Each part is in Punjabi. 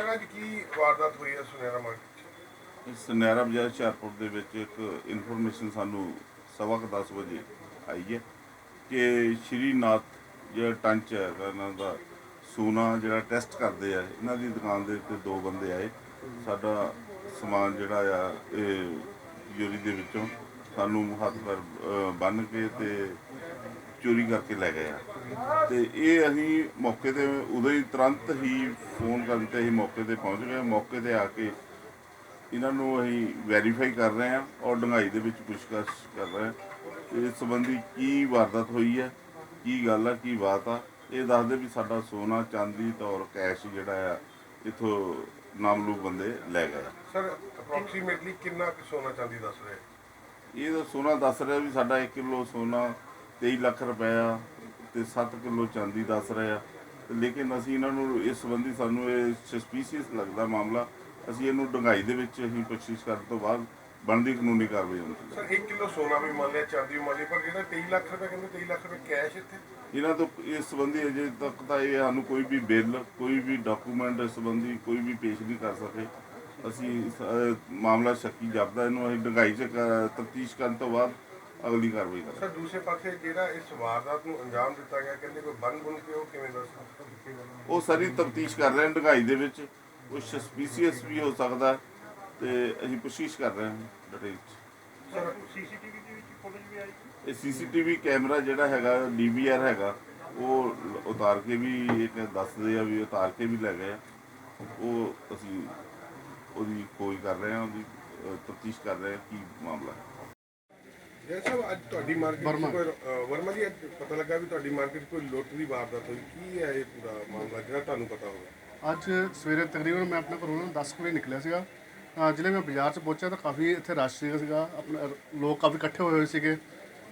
ਸਰ ਅੱਜ ਕੀ ਵਾਰਦਾਤ ਹੋਈ ਹੈ ਸੁਨਹਿਰਾ ਮਾਰਕੀਟ ਸੁਨਹਿਰਾ ਬਾਜ਼ਾਰ ਹੁਸ਼ਿਆਰਪੁਰ ਦੇ ਵਿੱਚ ਇੱਕ ਇਨਫੋਰਮੇਸ਼ਨ ਸਾਨੂੰ ਸਵਾ ਕੁ ਦਸ ਵਜੇ ਆਈ ਹੈ ਕਿ ਸ਼੍ਰੀਨਾਥ ਜਿਹੜਾ ਟੰਚ ਹੈ, ਇਹਨਾਂ ਦਾ ਸੋਨਾ ਜਿਹੜਾ ਟੈਸਟ ਕਰਦੇ ਆ, ਇਹਨਾਂ ਦੀ ਦੁਕਾਨ ਦੇ ਉੱਤੇ ਦੋ ਬੰਦੇ ਆਏ। ਸਾਡਾ ਸਮਾਨ ਜਿਹੜਾ ਆ, ਇਹ ਯੂਰੀ ਦੇ ਵਿੱਚੋਂ ਸਾਨੂੰ ਹੱਥ ਪਰ ਬੰਨ ਕੇ ਤੇ ਚੋਰੀ ਕਰਕੇ ਲੈ ਗਏ ਆ। ਤੇ ਇਹ ਅਸੀਂ ਮੌਕੇ ਤੇ ਉਦੋਂ ਹੀ ਤੁਰੰਤ ਹੀ ਫੋਨ ਕਰਨ ਤੇ ਅਸੀਂ ਮੌਕੇ ਤੇ ਪਹੁੰਚ ਗਏ। ਮੌਕੇ ਤੇ ਆ ਕੇ ਇਹਨਾਂ ਨੂੰ ਅਸੀਂ ਵੈਰੀਫਾਈ ਕਰ ਰਹੇ ਹਾਂ ਔਰ ਡੰਗਾਈ ਦੇ ਵਿੱਚ ਪੁੱਛਗਿੱਛ ਕਰ ਰਹੇ ਹਾਂ ਇਸ ਸੰਬੰਧੀ ਕੀ ਵਾਰਦਾਤ ਹੋਈ ਹੈ ਕੀ ਗੱਲ ਆ ਕੀ ਬਾਤ ਆ। ਇਹ ਦੱਸਦੇ ਵੀ ਸਾਡਾ ਸੋਨਾ ਚਾਂਦੀ ਤੇ ਔਰ ਕੈਸ਼ ਜਿਹੜਾ ਆ ਇਥੋਂ ਨਾਮਲੂ ਬੰਦੇ ਲੈ ਗਏ ਸਰ ਅਪਰੋਕਸੀਮੇਟਲੀ ਕਿੰਨਾ ਕੁ ਸੋਨਾ ਚਾਂਦੀ ਦੱਸ ਰਹੇ? ਇਹ ਤਾਂ ਸੋਨਾ ਦੱਸ ਰਿਹਾ ਵੀ ਸਾਡਾ 1 ਕਿਲੋ ਸੋਨਾ 23 ਲੱਖ ਰੁਪਇਆ ਤੇ 7 ਕਿਲੋ ਚਾਂਦੀ ਦੱਸ ਰਿਹਾ ਤੇ ਲੇਕਿਨ ਅਸੀਂ ਇਹਨਾਂ ਨੂੰ ਇਸ ਸੰਬੰਧੀ ਸਾਨੂੰ ਇਹ ਸਸਪੀਸੀਅਸ ਲੱਗਦਾ ਮਾਮਲਾ। ਅਸੀਂ ਇਹਨੂੰ ਡੰਗਾਈ ਦੇ ਵਿੱਚ ਅਸੀਂ ਪੁੱਛਗਿੱਛ ਕਰਨ ਤੋਂ ਬਾਅਦ ਬਣਦੀ ਕਾਨੂੰਨੀ ਕਾਰਵਾਈ ਹੁੰਦੀ ਸਰ 1 ਕਿਲੋ ਸੋਨਾ ਵੀ ਮੰਨ ਲਿਆ ਚਾਂਦੀ ਵੀ ਮੰਨ ਲਈ ਪਰ ਜਿਹੜਾ 23 ਲੱਖ ਰੁਪਏ ਕਹਿੰਦੇ 23 ਲੱਖ ਰੁਪਏ ਕੈਸ਼ ਇੱਥੇ? ਇਹਨਾਂ ਤੋਂ ਇਸ ਸੰਬੰਧੀ ਅਜੇ ਤੱਕ ਤਾਂ ਇਹ ਸਾਨੂੰ ਕੋਈ ਵੀ ਬਿੱਲ ਕੋਈ ਵੀ ਡਾਕੂਮੈਂਟ ਇਸ ਸੰਬੰਧੀ ਕੋਈ ਵੀ ਪੇਸ਼ ਨਹੀਂ ਕਰ ਸਕੇ। ਅਸੀਂ ਮਾਮਲਾ ਸ਼ੱਕੀ ਜਾਪਦਾ ਇਹਨੂੰ ਅਸੀਂ ਡੰਗਾਈ 'ਚ ਤਫਤੀਸ਼ ਕਰਨ ਤੋਂ ਬਾਅਦ ਅਗਲੀ ਕਾਰਵਾਈ ਕਰਾਂਗੇ। ਸਰ ਦੂਸਰੇ ਪਾਸੇ ਜਿਹੜਾ ਇਸ ਵਾਰਦਾਤ ਨੂੰ ਅੰਜਾਮ ਦਿੱਤਾ ਗਿਆ ਕਹਿੰਦੇ ਕੋਈ ਬੰਨ ਬੁੰਨ ਕੇ ਉਹ ਕਿਵੇਂ ਦੱਸ ਉਹ ਸਾਰੀ ਤਫਤੀਸ਼ ਕਰ ਰਹੇ ਹਾਂ ਡੰਗਾਈ ਦੇ ਵਿੱਚ। ਕੁਝ ਸਸਪੀਸੀਅਸ ਵੀ ਹੋ ਸਕਦਾ ਤੇ ਅਸੀਂ ਕੋਸ਼ਿਸ਼ ਕਰ ਰਹੇ ਹਾਂ ਡਿਟੇਲ 'ਚ। ਸਰ ਇਹ ਸੀਸੀਟੀਵੀ ਕੈਮਰਾ ਜਿਹੜਾ ਹੈਗਾ ਡੀਵੀਆਰ ਹੈਗਾ ਉਹ ਲ- ਉਤਾਰ ਕੇ ਵੀ ਇੱਕ ਦੱਸਦੇ ਆ ਵੀ ਉਤਾਰ ਕੇ ਵੀ ਲੈ ਗਏ ਆ। ਉਹ ਅਸੀਂ ਉਹਦੀ ਖੋਜ ਕਰ ਰਹੇ ਹਾਂ ਉਹਦੀ ਤਫਤੀਸ਼ ਕਰ ਰਹੇ ਹਾਂ ਕੀ ਮਾਮਲਾ ਹੈ। ਜੈ ਸਾਹਿਬ ਅੱਜ ਤੁਹਾਡੀ ਮਾਰਕੀਟ ਕੋਈ ਅ, ਵਰਮਾ ਜੀ ਅੱਜ ਪਤਾ ਲੱਗਾ ਵੀ ਤੁਹਾਡੀ ਮਾਰਕੀਟ ਕੋਈ ਲੁੱਟ ਦੀ ਵਾਰਦਾਤ ਹੋਈ। ਕੀ ਹੈ ਇਹ ਪੂਰਾ ਮਾਮਲਾ ਜਿਹੜਾ ਤੁਹਾਨੂੰ ਪਤਾ ਹੋਵੇ? ਅੱਜ ਸਵੇਰੇ ਤਕਰੀਬਨ ਮੈਂ ਆਪਣੇ ਘਰੋਂ ਨਾ 10 ਕੁ ਵਜੇ ਨਿਕਲਿਆ ਸੀਗਾ। ਜਿਹੜੇ ਮੈਂ ਬਾਜ਼ਾਰ 'ਚ ਪਹੁੰਚਿਆ ਤਾਂ ਕਾਫੀ ਇੱਥੇ ਰਸ਼ ਸੀਗਾ ਸੀਗਾ। ਆਪਣੇ ਲੋਕ ਕਾਫੀ ਇਕੱਠੇ ਹੋਏ ਹੋਏ ਸੀਗੇ।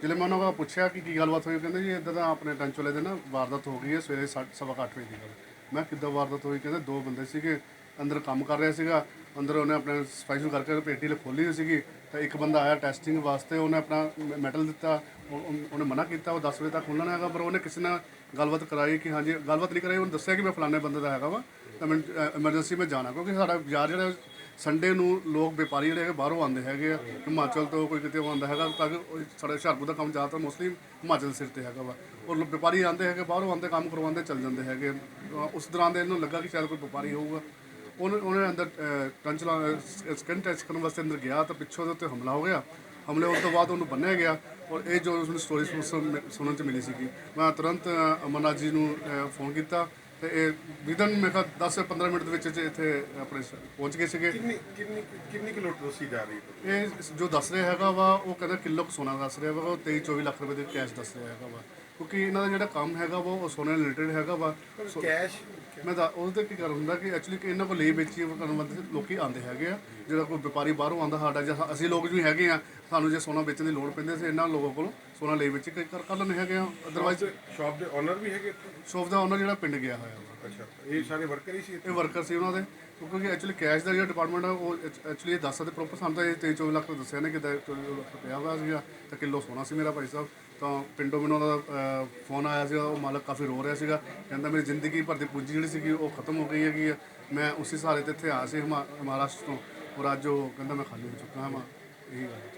ਜਿਹੜੇ ਮੈਂ ਉਹਨਾਂ ਕੋਲ ਪੁੱਛਿਆ ਕਿ ਕੀ ਗੱਲਬਾਤ ਹੋਈ ਉਹ ਕਹਿੰਦੇ ਜੀ ਇੱਦਾਂ ਦਾ ਆਪਣੇ ਟੰਚ ਵਾਲੇ ਦੇ ਨਾ ਵਾਰਦਾਤ ਹੋ ਗਈ ਹੈ ਸਵੇਰੇ ਸਾ- ਸਵਾ ਕੁ ਅੱਠ ਵਜੇ ਦੀ ਗੱਲ। ਮੈਂ ਕਿੱਦਾਂ ਵਾਰਦਾਤ ਹੋਈ? ਕਹਿੰਦੇ ਦੋ ਬੰਦੇ ਸੀਗੇ ਅੰਦਰ ਕੰਮ ਕਰ ਰਿਹਾ ਸੀਗਾ। ਅੰਦਰ ਉਹਨੇ ਆਪਣੇ ਸਫ਼ਾਈ ਸੁ ਕਰਕੇ ਪੇਟੀ ਲ ਖੋਲੀ ਹੋਈ ਸੀਗੀ। ਤਾਂ ਇੱਕ ਬੰਦਾ ਆਇਆ ਟੈਸਟਿੰਗ ਵਾਸਤੇ, ਉਹਨੇ ਆਪਣਾ ਮੈਟਲ ਦਿੱਤਾ ਉਹਨੇ ਮਨਾ ਕੀਤਾ, ਉਹ 10 ਵਜੇ ਤੱਕ ਖੁੱਲ੍ਹਣਾ ਹੈਗਾ, ਪਰ ਉਹਨੇ ਕਿਸੇ ਨਾਲ ਗੱਲਬਾਤ ਕਰਾਈ ਕਿ ਹਾਂਜੀ, ਗੱਲਬਾਤ ਨਹੀਂ ਕਰਾਈ, ਉਹਨੇ ਦੱਸਿਆ ਕਿ ਮੈਂ ਫਲਾਣੇ ਬੰਦੇ ਦਾ ਹੈਗਾ ਵਾ, ਤਾਂ ਮੈਂ ਐਮਰਜੈਂਸੀ ਮੈਂ ਜਾਣਾ, ਕਿਉਂਕਿ ਸਾਡਾ ਬਾਜ਼ਾਰ ਜਿਹੜਾ ਸੰਡੇ ਨੂੰ ਲੋਕ ਵਪਾਰੀ ਜਿਹੜੇ ਹੈਗੇ ਬਾਹਰੋਂ ਆਉਂਦੇ ਹੈਗੇ ਆ, ਹਿਮਾਚਲ ਤੋਂ ਕੋਈ ਕਿਤੇ ਆਉਂਦਾ ਹੈਗਾ, ਤਾਂ ਕਿ ਸਾਡੇ ਹੁਸ਼ਿਆਰਪੁਰ ਦਾ ਕੰਮ ਜ਼ਿਆਦਾਤਰ ਮੋਸਟਲੀ ਹਿਮਾਚਲ ਸਿਰ ਤੇ ਹੈਗਾ ਵਾ। ਔਰ ਲੋ- ਵਪਾਰੀ ਆਉਂਦੇ ਹੈਗੇ, ਬਾਹਰੋਂ ਆਉਂਦੇ, ਕੰਮ ਕਰਵਾਉਂਦੇ, ਚੱਲ ਜਾਂਦੇ ਹੈਗੇ। ਉਸ ਦੌਰਾਨ ਦੇ ਇਹਨੂੰ ਲੱਗਾ ਕਿ ਸ਼ਾਇਦ ਕੋਈ ਵਪਾਰੀ ਹੋਊਗਾ। ਉਹਨੇ ਉਹਨੇ ਅੰਦਰ ਟੰਚਲਾ ਸਕਿਨ ਟੈਸਟ ਕਰਨ ਵਾਸਤੇ ਅੰਦਰ ਗਿਆ ਤਾਂ ਪਿੱਛੋਂ ਉਹਦੇ ਉੱਤੇ ਹਮਲਾ ਹੋ ਗਿਆ। ਹਮਲੇ ਹੋਣ ਤੋਂ ਬਾਅਦ ਉਹਨੂੰ ਬੰਨਿਆ ਗਿਆ ਔਰ ਇਹ ਜੋ ਉਸਨੂੰ ਸਟੋਰੀ ਸੁਣਨ ਚ ਮਿਲੀ ਸੀਗੀ। ਮੈਂ ਤੁਰੰਤ ਅਮਰਨਾਥ ਜੀ ਨੂੰ ਫੋਨ ਕੀਤਾ ਤੇ ਇਹ ਵਿਦਨ ਮੈਂ ਕਿਹਾ 10 15 ਮਿੰਟ ਦੇ ਵਿੱਚ ਇੱਥੇ ਆਪਣੇ ਪਹੁੰਚ ਗਏ ਸੀਗੇ। ਕਿੰਨੀ ਕਿੰਨੀ ਕਿੰਨੀ ਕਿ ਲੁੱਟ ਦੱਸੀ ਜਾ ਰਹੀ ਹੈ ਇਹ ਜੋ ਦੱਸ ਰਿਹਾ ਹੈਗਾ ਵਾ ਉਹ ਕਹਿੰਦਾ ਕਿਲੋ ਸੋਨਾ ਦੱਸ ਰਿਹਾ ਵਾ ਉਹ 23 24 ਲੱਖ ਰੁਪਏ ਦੇ ਕੈਸ਼ ਦੱਸ ਰਿਹਾ ਹੈਗਾ ਵਾ। ਕਿਉਂਕਿ ਇਹਨਾਂ ਦਾ ਜਿਹੜਾ ਕੰਮ ਹੈਗਾ ਵਾ ਉਹ ਸੋਨੇ ਨਾਲ ਰਿਲੇਟਡ ਹੈਗਾ ਵਾ। ਸੋ- ਕੈਸ਼ ਮੈਂ ਤਾਂ ਉਹਦੇ ਤੇ ਕੀ ਕਰ ਹੁੰਦਾ ਕਿ ਐਕਚੁਅਲੀ ਕਿ ਇਹਨਾਂ ਕੋਲ ਲਈ ਵੇਚੀ ਕਰਨ ਵਾਸਤੇ ਲੋਕੀ ਆਉਂਦੇ ਹੈਗੇ ਆ। ਜਿਹੜਾ ਕੋਈ ਵਪਾਰੀ ਬਾਹਰੋਂ ਆਉਂਦਾ ਸਾਡਾ ਜਾਂ ਅਸੀਂ ਲੋਕ ਵੀ ਹੈਗੇ ਆ ਸਾਨੂੰ ਜੇ ਸੋਨਾ ਵੇਚਣ ਦੀ ਲੋੜ ਪੈਂਦੀ ਅਸੀਂ ਇਹਨਾਂ ਲੋਕਾਂ ਕੋਲੋਂ ਸੋਨਾ ਲਈ ਵੇਚ ਕੇ ਕਰ ਕਰ ਲੈਂਦੇ ਹੈਗੇ ਆ। ਅਦਰਵਾਈਜ਼ ਸ਼ਾਪ ਦੇ ਓਨਰ ਵੀ ਹੈਗੇ ਇੱਥੇ? ਸ਼ੋਪ ਦਾ ਓਨਰ ਜਿਹੜਾ ਪਿੰਡ ਗਿਆ ਹੋਇਆ ਵਾ। ਅੱਛਾ ਇਹ ਸਾਰੇ ਵਰਕਰ ਹੀ ਸੀ ਇੱਥੇ? ਇਹ ਵਰਕਰ ਸੀ ਉਹਨਾਂ ਦੇ। ਕਿਉਂਕਿ ਐਕਚੁਅਲੀ ਕੈਸ਼ ਦਾ ਜਿਹੜਾ ਡਿਪਾਰਟਮੈਂਟ ਆ ਉਹ ਐਕਚੁਅਲੀ ਇਹ ਦੱਸ ਸਕਦੇ ਪ੍ਰੋਪਰ ਸਾਨੂੰ ਤਾਂ ਇਹ 23 24 ਲੱਖ ਦੱਸਿਆ ਨੇ ਕਿ 24 ਲੱਖ ਰੁਪਇਆ ਹੋਇਆ ਸੀਗਾ ਤਾਂ ਕਿਲੋ ਸੋਨਾ ਸੀ ਮੇਰਾ ਭਾਈ ਸਾਹਿਬ। ਤਾਂ ਪਿੰਡੋਂ ਮੈਨੂੰ ਉਹਦਾ ਫੋਨ ਆਇਆ ਸੀਗਾ ਉਹ ਮਾਲਕ ਕਾਫੀ ਰੋ ਰਿਹਾ ਸੀਗਾ। ਕਹਿੰਦਾ ਮੇਰੀ ਜ਼ਿੰਦਗੀ ਭਰ ਦੀ ਪੂੰਜੀ ਜਿਹੜੀ ਸੀਗੀ ਉਹ ਖਤਮ ਹੋ ਗਈ ਹੈਗੀ ਆ। ਮੈਂ ਉਸੇ ਸਹਾਰੇ ਤੇ ਇੱਥੇ ਆਇਆ ਸੀ ਹਿਮਾ- ਮਹਾਰਾਸ਼ਟਰ ਤੋਂ। ਔਰ ਅੱਜ ਉਹ ਕਹਿੰਦਾ ਮੈਂ ਖਾਲੀ ਹੋ ਚੁੱਕਾ ਹਾਂ ਮੈਂ ਇਹੀ ਗੱਲ ਹੈ